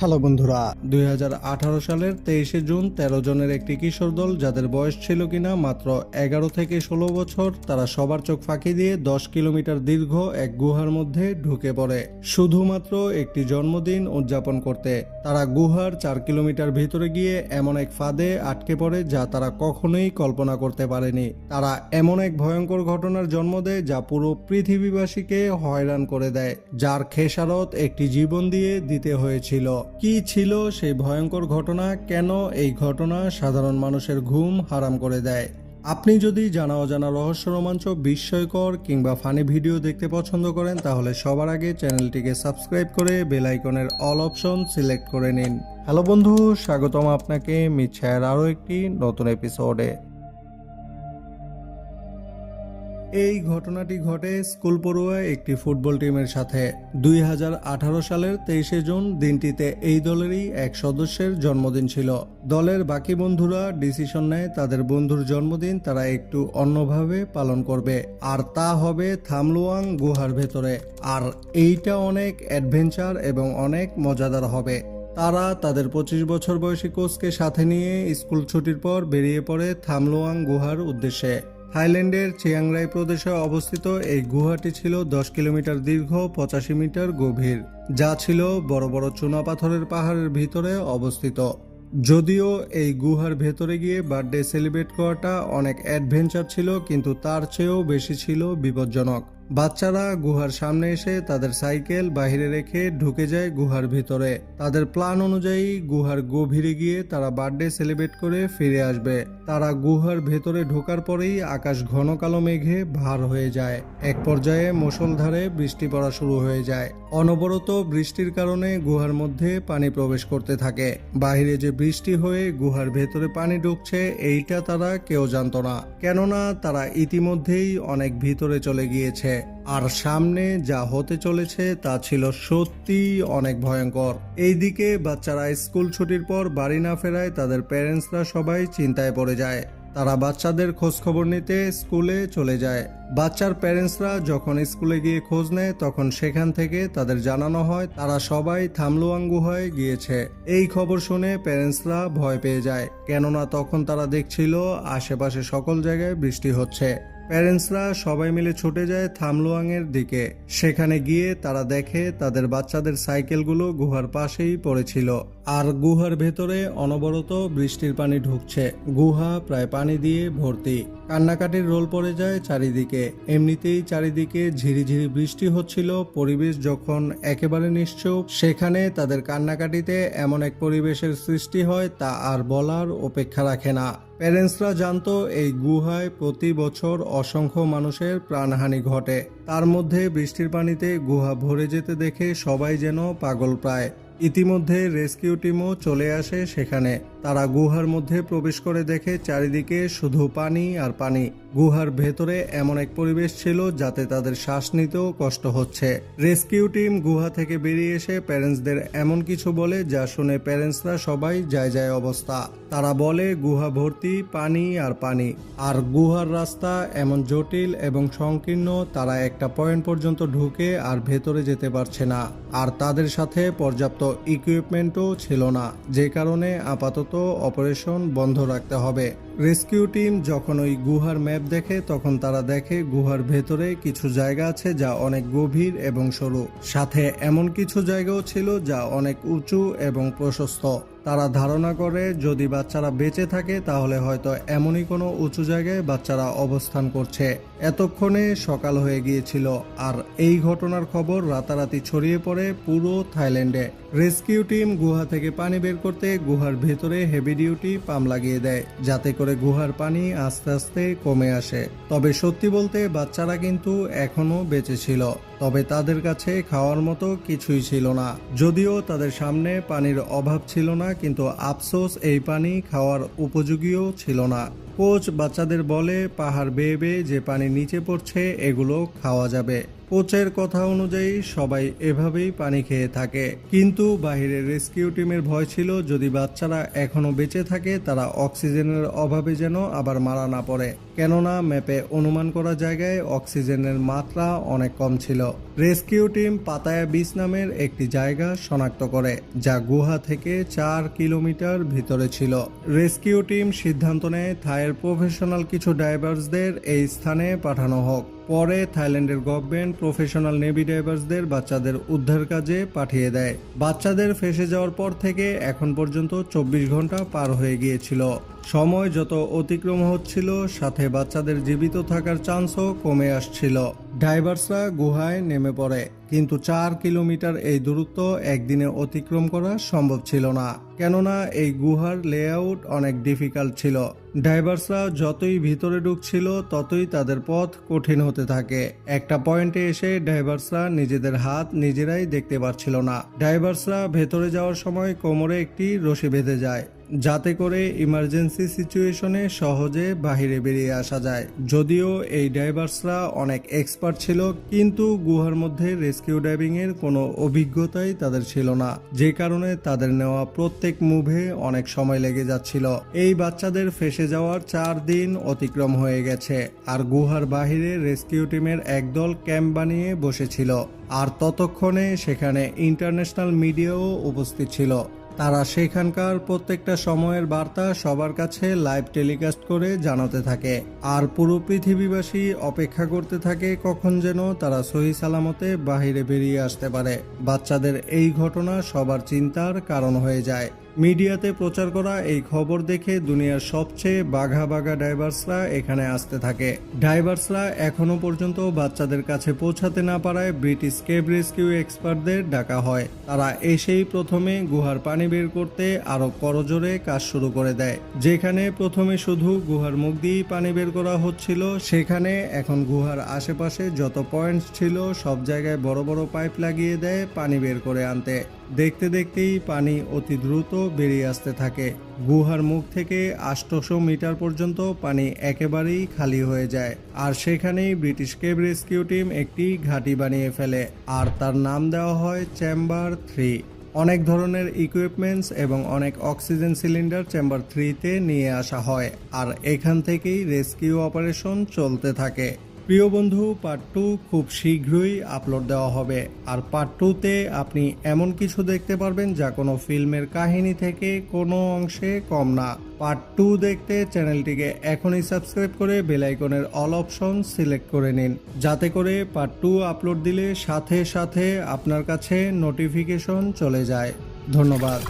Hello বন্ধুরা, দুই হাজার আঠারো সালের তেইশে জুন তেরো জনের একটি কিশোর দল যাদের বয়স ছিল কিনা মাত্র এগারো থেকে ষোলো বছর, তারা সবার চোখ ফাঁকি দিয়ে দশ কিলোমিটার দীর্ঘ এক গুহার মধ্যে ঢুকে পড়ে। শুধুমাত্র একটি জন্মদিন উদযাপন করতে। তারা গুহার চার কিলোমিটার ভিতরে গিয়ে এমন এক ফাঁদে আটকে পড়ে যা তারা কখনোই কল্পনা করতে পারেনি। তারা এমন এক ভয়ঙ্কর ঘটনার জন্ম দেয় যা পুরো পৃথিবীবাসীকে হয়রান করে দেয়, যার খেসারত একটি জীবন দিয়ে দিতে হয়েছিল। কি ছিল সেই ভয়ঙ্কর ঘটনা? কেন এই ঘটনা? সাধারণ মানুষের ঘুম হারাম করে দেয়। আপনি যদি জানা অজানা রহস্য রোমাঞ্চ, বিস্ময়কর কিংবা ফানি ভিডিও দেখতে পছন্দ করেন, তাহলে সবার আগে চ্যানেলটিকে সাবস্ক্রাইব করে বেল আইকনের অল অপশন সিলেক্ট করে নিন। হ্যালো বন্ধু, স্বাগতম আপনাকে মিচ্ছায়ের আরও একটি নতুন এপিসোডে। এই ঘটনাটি ঘটে স্কুল পড়ুয়া একটি ফুটবল টিমের সাথে। দুই হাজার আঠারো সালের তেইশে জুন দিনটিতে এই দলেরই এক সদস্যের জন্মদিন ছিল। দলের বাকি বন্ধুরা ডিসিশন নেয় তাদের বন্ধুর জন্মদিন তারা একটু অন্যভাবে পালন করবে। আর তা হবে থামলুয়াং গুহার ভেতরে। আর এইটা অনেক অ্যাডভেঞ্চার এবং অনেক মজাদার হবে। তারা তাদের পঁচিশ বছর বয়সী কোচকে সাথে নিয়ে স্কুল ছুটির পর বেরিয়ে পড়ে থামলুয়াং গুহার উদ্দেশ্যে। থাইল্যান্ডের চিয়াংরাই প্রদেশে অবস্থিত এই গুহাটি ছিল দশ কিলোমিটার দীর্ঘ, পঁচাশি মিটার গভীর, যা ছিল বড় বড় চুনাপাথরের পাহাড়ের ভিতরে অবস্থিত। যদিও এই গুহার ভেতরে গিয়ে বার্থডে সেলিব্রেট করাটা অনেক অ্যাডভেঞ্চার ছিল, কিন্তু তার চেয়েও বেশি ছিল বিপজ্জনক। বাচ্চারা গুহার সামনে এসে তাদের সাইকেল বাইরে রেখে ঢুকে যায় গুহার ভিতরে। তাদের প্ল্যান অনুযায়ী গুহার গভীরে গিয়ে তারা বার্থডে সেলিব্রেট করে ফিরে আসবে। তারা গুহার ভেতরে ঢোকার পরেই আকাশ ঘন কালো মেঘে ভার হয়ে যায়। এক পর্যায়ে মুষলধারে বৃষ্টি পড়া শুরু হয়ে যায়। অনবরত বৃষ্টির কারণে গুহার মধ্যে পানি প্রবেশ করতে থাকে। বাইরে যে বৃষ্টি হয়ে গুহার ভেতরে পানি ঢুকছে, এইটা তারা কেউ জানতো না। কেননা তারা ইতিমধ্যেই অনেক ভিতরে চলে গিয়েছে। আর সামনে যা হতে চলেছে তা ছিল সত্যি অনেক ভয়ঙ্কর। এইদিকে বাচ্চারা স্কুল ছুটির পর বাড়ি না ফেরায় তাদের প্যারেন্টসরা সবাই চিন্তায় পড়ে যায়। তারা বাচ্চাদের খোঁজ খবর নিতে স্কুলে চলে যায়। বাচ্চার প্যারেন্টসরা যখন স্কুলে গিয়ে খোঁজ নেয়, তখন সেখান থেকে তাদের জানানো হয়, তারা সবাই থামলুয়াং হয়ে গিয়েছে। এই খবর শুনে প্যারেন্টসরা ভয় পেয়ে যায়। কেননা তখন তারা দেখছিল আশেপাশে সকল জায়গায় বৃষ্টি হচ্ছে। প্যারেন্টসরা সবাই মিলে ছুটে যায় থামলোয়াংয়ের দিকে। সেখানে গিয়ে তারা দেখে তাদের বাচ্চাদের সাইকেলগুলো গুহার পাশেই পড়েছিল। আর গুহার ভেতরে অনবরত বৃষ্টির পানি ঢুকছে। গুহা প্রায় পানি দিয়ে ভর্তি। কান্নাকাটির রোল পড়ে যায় চারিদিকে। এমনিতেই চারিদিকে ঝিরিঝিরি বৃষ্টি হচ্ছিল। পরিবেশ যখন একেবারে নিশ্চুপ, সেখানে তাদের কান্নাকাটিতে এমন এক পরিবেশের সৃষ্টি হয় তা আর বলার অপেক্ষা রাখে না। প্যারেন্টসরা জানতো এই গুহায় প্রতি বছর অসংখ্য মানুষের প্রাণহানি ঘটে। তার মধ্যে বৃষ্টির পানিতে গুহা ভরে যেতে দেখে সবাই যেন পাগল প্রায়। ইতিমধ্যে রেস্কিউ টিমও চলে আসে সেখানে। তারা গুহার মধ্যে প্রবেশ করে দেখে চারিদিকে শুধু পানি আর পানি। গুহার ভেতরে এমন এক পরিবেশ ছিল যাতে তাদের শ্বাস নিতেও কষ্ট হচ্ছে। রেস্কিউ টিম গুহা থেকে বেরিয়ে এসে প্যারেন্টসদের এমন কিছু বলে যা শুনে প্যারেন্টসরা সবাই যায় যায় অবস্থা। তারা বলে, গুহা ভর্তি, পানি আর পানি। আর গুহার রাস্তা এমন জটিল এবং সংকীর্ণ, তারা একটা পয়েন্ট পর্যন্ত ঢুকে আর ভেতরে যেতে পারছে না। আর তাদের সাথে পর্যাপ্ত ইকুইপমেন্টও ছিল না, যে কারণে আপাতত অপারেশন বন্ধ রাখতে হবে। রেস্কিউ টিম যখন ওই গুহার ম্যাপ দেখে, তখন তারা দেখে গুহার ভেতরে কিছু জায়গা আছে যা অনেক গভীর এবং সরু। সাথে এমন কিছু জায়গাও ছিল যা অনেক উঁচু এবং প্রশস্ত। তারা ধারণা করে, যদি বাচ্চারা বেঁচে থাকে, তাহলে হয়তো এমনই কোনো উঁচু জায়গায় বাচ্চারা অবস্থান করছে। এতক্ষণে সকাল হয়ে গিয়েছিল, আর এই ঘটনার খবর রাতারাতি ছড়িয়ে পড়ে পুরো থাইল্যান্ডে। রেস্কিউ টিম গুহা থেকে পানি বের করতে গুহার ভেতরে হেভি ডিউটি পাম্প লাগিয়ে দেয়, যাতে করে গুহার পানি আস্তে আস্তে কমে আসে। তবে সত্যি বলতে বাচ্চারা কিন্তু এখনও বেঁচে ছিল, তবে তাদের কাছে খাওয়ার মতো কিছুই ছিল না। যদিও তাদের সামনে পানির অভাব ছিল না, কিন্তু আফসোস এই পানি খাওয়ার উপযোগীও ছিল না। কোচ বাচ্চাদের বলে পাহাড় বেয়ে বেয়ে যে পানি নিচে পড়ছে এগুলো খাওয়া যাবে। কোচের কথা অনুযায়ী সবাই এভাবেই পানি খেয়ে থাকে। কিন্তু বাহিরের রেস্কিউ টিমের ভয় ছিল, যদি বাচ্চারা এখনও বেঁচে থাকে, তারা অক্সিজেনের অভাবে যেন আবার মারা না পড়ে। কেননা, ম্যাপে অনুমান করা জায়গায় অক্সিজেনের মাত্রা অনেক কম ছিল। রেস্কিউ টিম পাতায়া বিচ নামের একটি জায়গা শনাক্ত করে, যা গুহা থেকে চার কিলোমিটার ভিতরে ছিল। রেস্কিউ টিম সিদ্ধান্ত নেয়, থায়ের প্রফেশনাল কিছু ড্রাইভার্সদের এই স্থানে পাঠানো হোক। পরে থাইল্যান্ডের গভর্নমেন্ট প্রফেশনাল নেভি ডাইভার্সদের বাচ্চাদের উদ্ধার কাজে পাঠিয়ে দেয়। বাচ্চাদের ফেসে যাওয়ার পর থেকে এখন পর্যন্ত চব্বিশ ঘণ্টা পার হয়ে গিয়েছিল। সময় যত অতিক্রম হচ্ছিল, সাথে বাচ্চাদের জীবিত থাকার চান্সও কমে আসছিল। ডাইভার্সরা গুহায় নেমে পড়ে, কিন্তু চার কিলোমিটার এই দূরত্ব একদিনে অতিক্রম করা সম্ভব ছিল না। কেননা এই গুহার লেআউট অনেক ডিফিকাল্ট ছিল। ডাইভার্সরা যতই ভিতরে ঢুকছিল, ততই তাদের পথ কঠিন হতে থাকে। একটা পয়েন্টে এসে ডাইভার্সরা নিজেদের হাত নিজেরাই দেখতে পাচ্ছিল না। ডাইভার্সরা ভেতরে যাওয়ার সময় কোমরে একটি রশি বেঁধে যায়। যাতে করে ইমার্জেন্সি সিচুয়েশনে সহজে বাহিরে বেরিয়ে আসা যায়। যদিও এই ডাইভার্সরা অনেক এক্সপার্ট ছিল, কিন্তু গুহার মধ্যে রেস্কিউ ডাইভিং এর কোনো অভিজ্ঞতাই তাদের ছিল না। যে কারণে তাদের নেওয়া প্রত্যেক মুভে অনেক সময় লেগে যাচ্ছিল। এই বাচ্চাদের ফেসে যাওয়ার চার দিন অতিক্রম হয়ে গেছে, আর গুহার বাহিরে রেস্কিউ টিমের একদল ক্যাম্প বানিয়ে বসেছিল। আর ততক্ষণে সেখানে ইন্টারন্যাশনাল মিডিয়াও উপস্থিত ছিল। তারা সেখানকার প্রত্যেকটা সময়ের বার্তা সবার কাছে লাইভ টেলিকাস্ট করে জানাতে থাকে। আর পুরো পৃথিবীবাসী অপেক্ষা করতে থাকে কখন যেন তারা সহি সালামতে বাহিরে বেরিয়ে আসতে পারে। বাচ্চাদের এই ঘটনা সবার চিন্তার কারণ হয়ে যায়। মিডিয়াতে প্রচার করা এই খবর দেখে দুনিয়ার সবচেয়ে বাঘা বাঘা ডাইভার্সরা এখানে আসতে থাকে। ডাইভার্সরা এখনও পর্যন্ত বাচ্চাদের কাছে পৌঁছাতে না পারায় ব্রিটিশ কেব রেস্কিউ এক্সপার্টদের ডাকা হয়। তারা এসেই প্রথমে গুহার পানি বের করতে আরও করজোরে কাজ শুরু করে দেয়। যেখানে প্রথমে শুধু গুহার মুখ দিয়েই পানি বের করা হচ্ছিল, সেখানে এখন গুহার আশেপাশে যত পয়েন্টস ছিল সব জায়গায় বড় বড় পাইপ লাগিয়ে দেয় পানি বের করে আনতে। দেখতে দেখতেই পানি অতি দ্রুত বেরিয়ে আসতে থাকে। গুহার মুখ থেকে আষ্টশো মিটার পর্যন্ত পানি একেবারেই খালি হয়ে যায়। আর সেখানেই ব্রিটিশ কেব রেস্কিউ টিম একটি ঘাঁটি বানিয়ে ফেলে, আর তার নাম দেওয়া হয় চেম্বার থ্রি। অনেক ধরনের ইকুইপমেন্টস এবং অনেক অক্সিজেন সিলিন্ডার চেম্বার থ্রিতে নিয়ে আসা হয়, আর এখান থেকেই রেস্কিউ অপারেশন চলতে থাকে। প্রিয় বন্ধু পার্ট টু খুব শীঘ্রই আপলোড দেওয়া হবে। আর পার্ট টুতে আপনি এমন কিছু দেখতে পারবেন যা কোনো ফিল্মের কাহিনী থেকে কোনো অংশে কম না। পার্ট টু দেখতে চ্যানেলটিকে এখনই সাবস্ক্রাইব করে বেলাইকনের অল অপশন সিলেক্ট করে নিন। যাতে করে পার্ট টু আপলোড দিলে সাথে সাথে আপনার কাছে নোটিফিকেশন চলে যায়। ধন্যবাদ।